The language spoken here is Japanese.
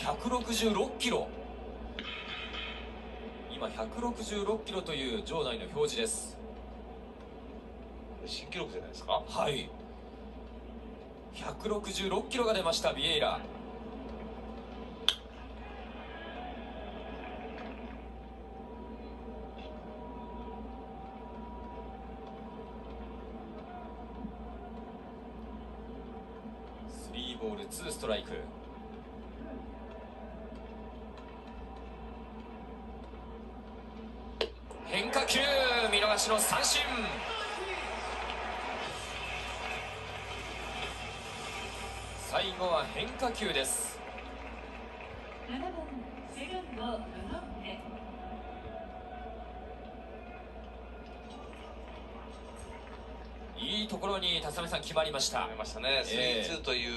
166キロ。今166キロという場内の表示です。新記録じゃないですか？はい。166キロが出ましたビエイラ。スリーボールツーストライク変化球見逃しの三振。最後は変化球です。7番セカンドロノッテいいところに辰巳さん決まりました。決めましたね。ええ3-2という